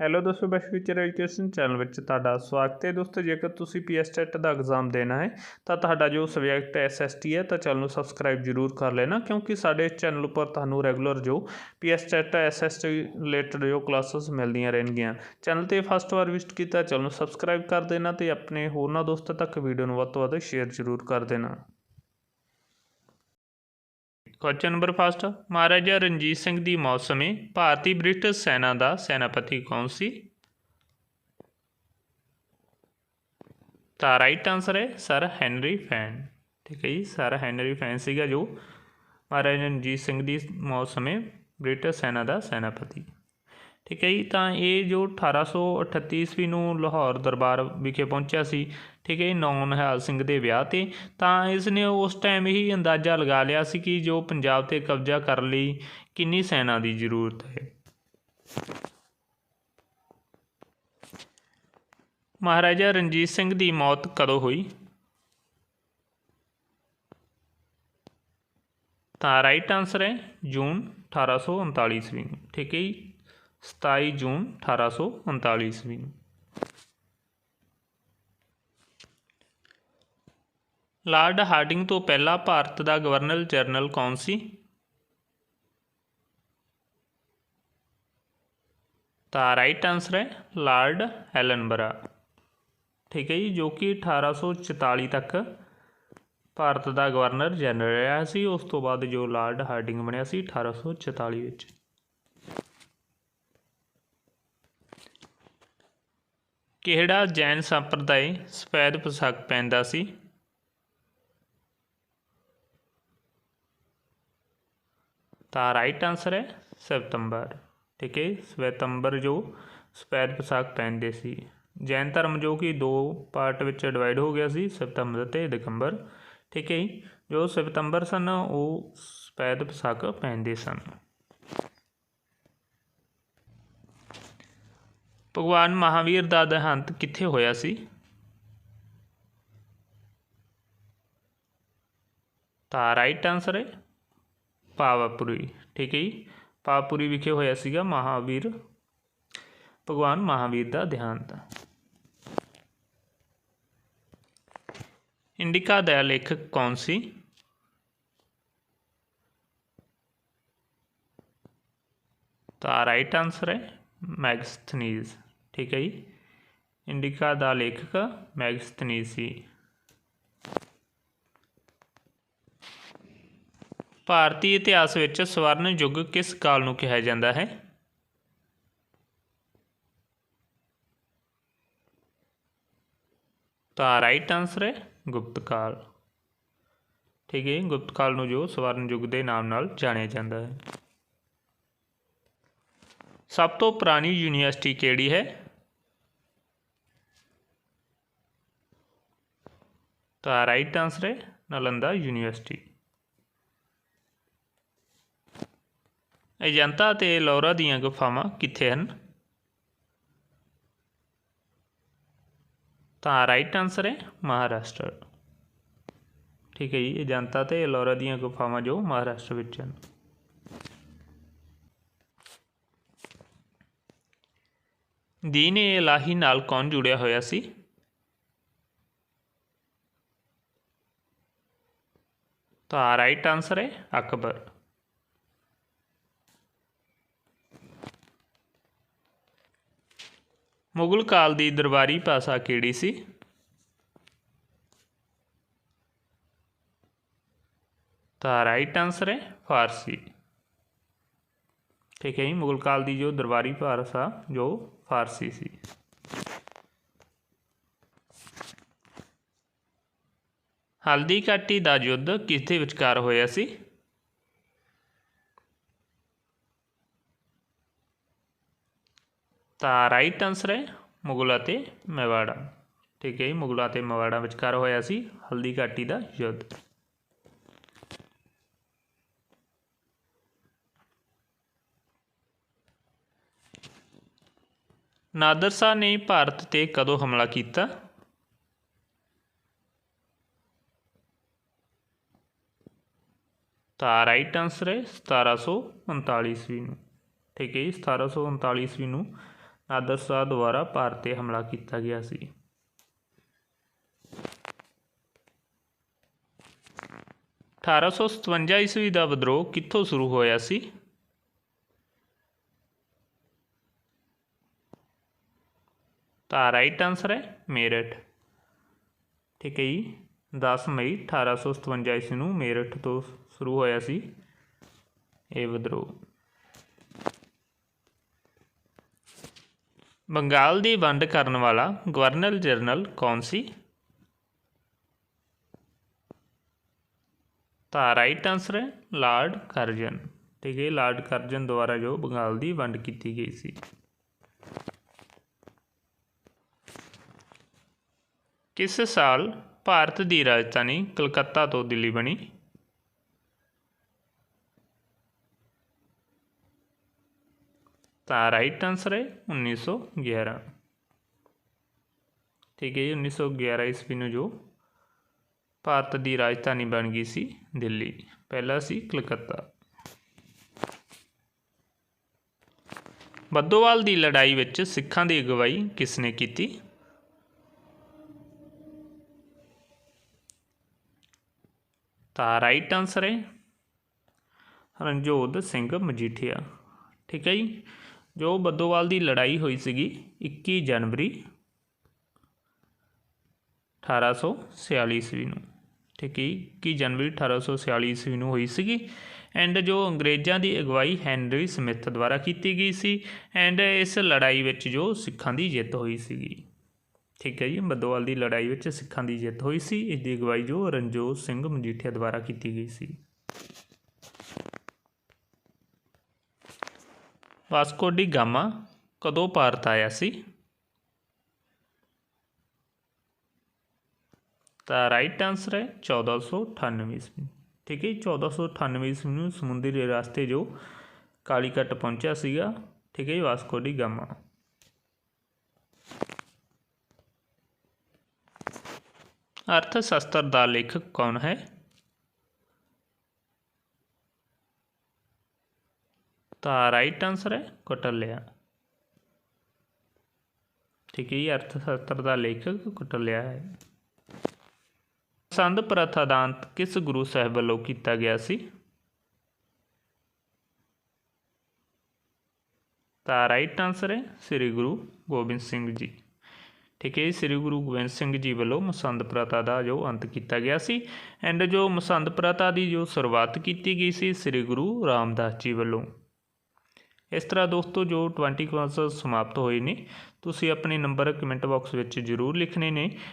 Hello ਦੋਸਤੋ bash future education channel ਵਿੱਚ ਤੁਹਾਡਾ ਸਵਾਗਤ ਹੈ। ਦੋਸਤੋ, ਜੇਕਰ ਤੁਸੀਂ ਪੀਐਸ ਟੈਟ ਦਾ ਐਗਜ਼ਾਮ ਦੇਣਾ ਹੈ, ਤਾਂ ਤੁਹਾਡਾ ਜੋ ਸਬਜੈਕਟ ਐਸਐਸਟੀ ਹੈ, ਤਾਂ ਚੈਨਲ ਨੂੰ ਸਬਸਕ੍ਰਾਈਬ ਜ਼ਰੂਰ ਕਰ ਲੈਣਾ, ਕਿਉਂਕਿ ਸਾਡੇ ਚੈਨਲ ਉੱਪਰ ਤੁਹਾਨੂੰ ਰੈਗੂਲਰ ਜੋ ਪੀਐਸ ਟੈਟ ਐਸਐਸਟੀ ਰਿਲੇਟਡ ਜੋ ਕਲਾਸਿਸ ਮਿਲਦੀਆਂ ਰਹਿਣਗੀਆਂ। ਚੈਨਲ ਤੇ ਫਸਟ ਵਾਰ ਵਿਜ਼ਿਟ ਕੀਤਾ, ਚੈਨਲ ਨੂੰ ਸਬਸਕ੍ਰਾਈਬ ਕਰ ਦੇਣਾ ਤੇ ਆਪਣੇ ਹੋਰਨਾਂ ਦੋਸਤਾਂ ਤੱਕ ਵੀਡੀਓ ਨੂੰ ਵੱਧ ਤੋਂ ਵੱਧ ਸ਼ੇਅਰ ਜ਼ਰੂਰ ਕਰ ਦੇਣਾ। Question number first Maharaja Ranjit Singh ਦੀ ਮੌਤ ਸਮੇਂ ਭਾਰਤੀ ਬ੍ਰਿਟਿਸ਼ ਸੈਨਾ ਦਾ ਸੈਨਾਪਤੀ ਕੌਣ ਸੀ? ਤਾਂ ਰਾਈਟ ਆਨਸਰ ਹੈ ਸਰ ਹੈਨਰੀ ਫੈਨ। ਠੀਕ ਹੈ ਜੀ, ਸਰ ਹੈਨਰੀ ਫੈਨ ਸੀਗਾ ਜੋ ਮਹਾਰਾਜਾ ਰਣਜੀਤ ਸਿੰਘ ਦੀ ਮੌਤ ਸਮੇਂ ਬ੍ਰਿਟਿਸ਼ ਸੈਨਾ ਦਾ ਸੈਨਾਪਤੀ। ਠੀਕ ਹੈ ਜੀ, ਤਾਂ ਇਹ ਜੋ 1838 ਈਸਵੀ ਨੂੰ ਲਾਹੌਰ ਦਰਬਾਰ ਵਿਖੇ ਪਹੁੰਚਿਆ ਸੀ ਠੀਕ ਹੈ ਜੀ ਨੌ ਨਿਹਾਲ ਸਿੰਘ ਦੇ ਵਿਆਹ ਤੇ, ਤਾਂ ਇਸ ਨੇ ਉਸ ਟਾਈਮ ਹੀ ਅੰਦਾਜ਼ਾ ਲਗਾ ਲਿਆ ਸੀ ਕਿ ਜੋ ਪੰਜਾਬ ਤੇ ਕਬਜ਼ਾ ਕਰਨ ਲਈ, ਕਿੰਨੀ ਸੈਨਾ ਦੀ ਜ਼ਰੂਰਤ ਹੈ। ਮਹਾਰਾਜਾ ਰਣਜੀਤ ਸਿੰਘ ਦੀ ਮੌਤ ਕਦੋਂ ਹੋਈ? ਤਾਂ ਰਾਈਟ ਆਨਸਰ ਹੈ ਜੂਨ 1839 ਈਸਵੀ ਨੂੰ। ਠੀਕ ਹੈ ਜੀ? 27 ਜੂਨ 1839 ਈਸਵੀ ਨੂੰ। ਲਾਰਡ ਹਾਰਡਿੰਗ ਤੋਂ ਪਹਿਲਾਂ ਭਾਰਤ ਦਾ ਗਵਰਨਰ ਜਨਰਲ ਕੌਣ ਸੀ? ਤਾਂ ਰਾਈਟ ਆਨਸਰ ਹੈ ਲਾਰਡ ਐਲਨਬਰਾ। ਠੀਕ ਹੈ ਜੀ, ਜੋ ਕਿ 1844 ਤੱਕ ਭਾਰਤ ਦਾ ਗਵਰਨਰ ਜਨਰਲ ਰਿਹਾ ਸੀ। ਉਸ ਤੋਂ ਬਾਅਦ ਜੋ ਲਾਰਡ ਹਾਰਡਿੰਗ ਬਣਿਆ ਸੀ 1844 ਵਿੱਚ। ਕਿਹੜਾ ਜੈਨ ਸੰਪਰਦਾਇ ਸਫੈਦ ਪੋਸ਼ਾਕ ਪਹਿਨਦਾ ਸੀ? ਤਾਂ ਰਾਈਟ ਆਨਸਰ ਹੈ ਸਤੰਬਰ। ਠੀਕ ਹੈ ਸਵੈਤੰਬਰ ਜੋ ਸਫੈਦ ਪੋਸ਼ਾਕ ਪਹਿਨਦੇ ਸੀ। ਜੈਨ ਧਰਮ ਜੋ ਕਿ ਦੋ ਪਾਰਟ ਵਿੱਚ ਡਿਵਾਈਡ ਹੋ ਗਿਆ ਸੀ, ਸਤੰਬਰ ਤੇ ਦਸੰਬਰ ਠੀਕ ਹੈ ਜੀ? ਜੋ ਸਤੰਬਰ ਸਨ, ਉਹ ਸਫੈਦ ਪੋਸ਼ਾਕ ਪਹਿਨਦੇ ਸਨ। ਭਗਵਾਨ ਮਹਾਵੀਰ ਦਾ ਦੇਹਾਂਤ ਕਿੱਥੇ ਹੋਇਆ ਸੀ? ਤਾਂ ਰਾਈਟ ਆਨਸਰ ਹੈ ਪਾਵਾਪੁਰੀ ਠੀਕ ਹੈ ਜੀ ਪਾਵਾਪੁਰੀ ਵਿਖੇ ਹੋਇਆ ਸੀਗਾ ਮਹਾਵੀਰ ਭਗਵਾਨ ਮਹਾਵੀਰ ਦਾ ਦੇਹਾਂਤ ਇੰਡਿਕਾ ਦਾ ਲੇਖਕ ਕੌਣ ਸੀ ਤਾਂ ਰਾਈਟ ਆਨਸਰ ਹੈ ਮੈਗਸਥਨੀਜ਼ ਠੀਕ ਹੈ ਜੀ ਇੰਡਿਕਾ ਦਾ ਲੇਖਕ ਮੈਗਸਥਨੀਜ਼ ਭਾਰਤੀ ਇਤਿਹਾਸ ਵਿੱਚ ਸਵਰਨ ਯੁੱਗ ਕਿਸ ਕਾਲ ਨੂੰ ਕਿਹਾ ਜਾਂਦਾ ਹੈ? ਤਾਂ ਰਾਈਟ ਆਨਸਰ ਹੈ ਗੁਪਤ ਕਾਲ। ਠੀਕ ਹੈ ਗੁਪਤ ਕਾਲ ਨੂੰ ਜੋ ਸਵਰਨ ਯੁੱਗ ਦੇ ਨਾਮ ਨਾਲ ਜਾਣਿਆ ਜਾਂਦਾ ਹੈ। ਸਭ ਤੋਂ ਪੁਰਾਣੀ ਯੂਨੀਵਰਸਿਟੀ ਕਿਹੜੀ ਹੈ? ਤਾਂ ਰਾਈਟ ਆਨਸਰ ਹੈ ਨਾਲੰਦਾ ਯੂਨੀਵਰਸਿਟੀ। ਅਜੰਤਾ ਤੇ ਲੋਰਾ ਦੀਆਂ ਗੁਫਾਵਾਂ ਕਿੱਥੇ ਹਨ? ਤਾਂ ਰਾਈਟ ਆਨਸਰ ਹੈ ਮਹਾਰਾਸ਼ਟਰ। ਠੀਕ ਹੈ ਜੀ ਅਜੰਤਾ ਤੇ ਲੋਰਾ ਦੀਆਂ ਗੁਫਾਵਾਂ ਜੋ ਮਹਾਰਾਸ਼ਟਰ ਵਿੱਚ ਹਨ। ਦੀਨ ਇਲਾਹੀ ਨਾਲ ਕੌਣ ਜੁੜਿਆ ਹੋਇਆ ਸੀ? ਤਾਂ ਰਾਈਟ ਆਨਸਰ ਹੈ ਅਕਬਰ। ਮੁਗਲ ਕਾਲ ਦੀ ਦਰਬਾਰੀ ਭਾਸ਼ਾ ਕਿਹੜੀ ਸੀ? ਤਾਂ ਰਾਈਟ ਆਨਸਰ ਹੈ ਫਾਰਸੀ। ਠੀਕ ਹੈ ਜੀ, ਮੁਗਲ ਕਾਲ ਦੀ ਜੋ ਦਰਬਾਰੀ ਭਾਸ਼ਾ ਜੋ ਫਾਰਸੀ ਸੀ। ਹਲਦੀ ਘਾਟੀ ਦਾ ਯੁੱਧ ਕਿਸ ਦੇ ਵਿਚਕਾਰ ਹੋਇਆ ਸੀ? ਤਾਂ ਰਾਈਟ ਆਨਸਰ ਹੈ ਮੁਗਲਾ ਅਤੇ ਮੇਵਾੜਾ। ਠੀਕ ਹੈ ਜੀ, ਮੁਗਲਾ ਅਤੇ ਮੇਵਾੜਾ ਵਿਚਕਾਰ ਹੋਇਆ ਸੀ ਹਲਦੀ ਘਾਟੀ ਦਾ ਯੁੱਧ। ਨਾਦਰ ਸ਼ਾਹ ਨੇ ਭਾਰਤ ਤੇ ਕਦੋਂ ਹਮਲਾ ਕੀਤਾ? ਤਾਂ ਰਾਈਟ ਆਨਸਰ ਹੈ 1739 ਈਸਵੀ ਨੂੰ। ਠੀਕ ਹੈ ਜੀ 1739 ਈਸਵੀ ਨੂੰ ਨਾਦਰ ਸ਼ਾਹ ਦੁਆਰਾ ਭਾਰਤ ਤੇ ਹਮਲਾ ਕੀਤਾ ਗਿਆ ਸੀ। ਅਠਾਰਾਂ ਸੌ ਸਤਵੰਜਾ ਈਸਵੀ ਦਾ ਵਿਦਰੋਹ ਕਿੱਥੋਂ ਸ਼ੁਰੂ ਹੋਇਆ ਸੀ? ਤਾਂ ਰਾਈਟ ਆਨਸਰ ਹੈ ਮੇਰਠ। ਠੀਕ ਹੈ ਜੀ। 10 ਮਈ 1857 ਈਸਵੀ ਨੂੰ ਮੇਰਠ ਤੋਂ ਸ਼ੁਰੂ ਹੋਇਆ ਸੀ ਇਹ ਵਿਦਰੋਹ। ਬੰਗਾਲ ਦੀ ਵੰਡ ਕਰਨ ਵਾਲਾ ਗਵਰਨਰ ਜਨਰਲ ਕੌਣ ਸੀ? ਤਾਂ ਰਾਈਟ ਆਨਸਰ ਹੈ ਲਾਰਡ ਕਰਜਨ। ਠੀਕ ਹੈ, ਲਾਰਡ ਕਰਜਨ ਦੁਆਰਾ ਜੋ ਬੰਗਾਲ ਦੀ ਵੰਡ ਕੀਤੀ ਗਈ ਸੀ। ਕਿਸ ਸਾਲ ਭਾਰਤ ਦੀ ਰਾਜਧਾਨੀ ਕਲਕੱਤਾ ਤੋਂ ਦਿੱਲੀ ਬਣੀ? ਤਾਂ ਰਾਈਟ ਆਨਸਰ ਹੈ 1911 ਠੀਕ ਹੈ ਜੀ 1911 ਈਸਵੀ ਨੂੰ ਜੋ ਭਾਰਤ ਦੀ ਰਾਜਧਾਨੀ ਬਣ ਗਈ ਸੀ ਦਿੱਲੀ। ਪਹਿਲਾ ਸੀ ਕਲਕੱਤਾ। ਬੱਦੋਵਾਲ ਦੀ ਲੜਾਈ ਵਿੱਚ ਸਿੱਖਾਂ ਦੀ ਅਗਵਾਈ ਕਿਸ ਨੇ ਕੀਤੀ? ਤਾਂ ਰਾਈਟ ਆਨਸਰ ਹੈ ਰਣਜੋਤ ਸਿੰਘ ਮਜੀਠੀਆ। ਠੀਕ ਹੈ ਜੀ ਜੋ ਬੱਦੋਵਾਲ ਦੀ ਲੜਾਈ ਹੋਈ ਸੀਗੀ 21 ਜਨਵਰੀ 1846 ਈਸਵੀ ਨੂੰ। ਠੀਕ ਹੈ 21 ਜਨਵਰੀ 1846 ਈਸਵੀ ਨੂੰ ਹੋਈ ਸੀਗੀ ਐਂਡ ਜੋ ਅੰਗਰੇਜ਼ਾਂ ਦੀ ਅਗਵਾਈ ਹੈਨਰੀ ਸਮਿਥ ਦੁਆਰਾ ਕੀਤੀ ਗਈ ਸੀ ਐਂਡ ਇਸ ਲੜਾਈ ਵਿੱਚ ਜੋ ਸਿੱਖਾਂ ਦੀ ਜਿੱਤ ਹੋਈ ਸੀਗੀ। ਠੀਕ ਹੈ ਜੀ, ਬੱਦੋਵਾਲ ਦੀ ਲੜਾਈ ਵਿੱਚ ਸਿੱਖਾਂ ਦੀ ਜਿੱਤ ਹੋਈ ਸੀ, ਇਸ ਦੀ ਅਗਵਾਈ ਜੋ ਰਣਜੋਤ ਸਿੰਘ ਮਜੀਠੀਆ ਦੁਆਰਾ ਕੀਤੀ ਗਈ ਸੀ। ਵਾਸਕੋ ਡੀ ਗਾਮਾ ਕਦੋਂ ਭਾਰਤ ਆਇਆ ਸੀ? ਤਾਂ ਰਾਈਟ ਆਨਸਰ ਹੈ 1498 ਈਸਵੀ। ਠੀਕ ਹੈ 1498 ਈਸਵੀ ਨੂੰ ਸਮੁੰਦਰੀ ਰਸਤੇ ਜੋ ਕਾਲੀਕਟ ਪਹੁੰਚਿਆ ਸੀਗਾ। ਠੀਕ ਹੈ ਵਾਸਕੋ ਡੀ ਗਾਮਾ। ਅਰਥ ਸ਼ਾਸਤਰ ਦਾ ਲੇਖਕ ਕੌਣ ਹੈ? ਤਾਂ ਰਾਈਟ ਆਨਸਰ ਹੈ ਕੌਟਲਿਆ। ਠੀਕ ਹੈ ਜੀ, ਅਰਥ ਸ਼ਾਸਤਰ ਦਾ ਲੇਖਕ ਕੌਟਲਿਆ ਹੈ। ਸੰਦ ਪ੍ਰਥਾ ਦਾ ਅੰਤ ਕਿਸ ਗੁਰੂ ਸਾਹਿਬ ਵੱਲੋਂ ਕੀਤਾ ਗਿਆ ਸੀ? ਤਾਂ ਰਾਈਟ ਆਨਸਰ ਹੈ ਸ੍ਰੀ ਗੁਰੂ ਗੋਬਿੰਦ ਸਿੰਘ ਜੀ। ਠੀਕ ਹੈ ਸ੍ਰੀ ਗੁਰੂ ਗੋਬਿੰਦ ਸਿੰਘ ਜੀ ਵੱਲੋਂ ਮਸੰਦ ਪ੍ਰਥਾ ਦਾ ਜੋ ਅੰਤ ਕੀਤਾ ਗਿਆ ਸੀ ਐਂਡ ਜੋ ਮਸੰਦ ਪ੍ਰਥਾ ਦੀ ਜੋ ਸ਼ੁਰੂਆਤ ਕੀਤੀ ਗਈ ਸੀ ਸ੍ਰੀ ਗੁਰੂ ਰਾਮਦਾਸ ਜੀ ਵੱਲੋਂ। ਇਸ ਤਰ੍ਹਾਂ ਦੋਸਤੋ, ਜੋ 20 ਕਲਾਸਾਂ ਸਮਾਪਤ ਹੋਏ ਨੇ, ਤੁਸੀਂ ਆਪਣੇ ਨੰਬਰ ਕਮੈਂਟ ਬਾਕਸ ਵਿੱਚ ਜ਼ਰੂਰ ਲਿਖਣੇ ਨੇ।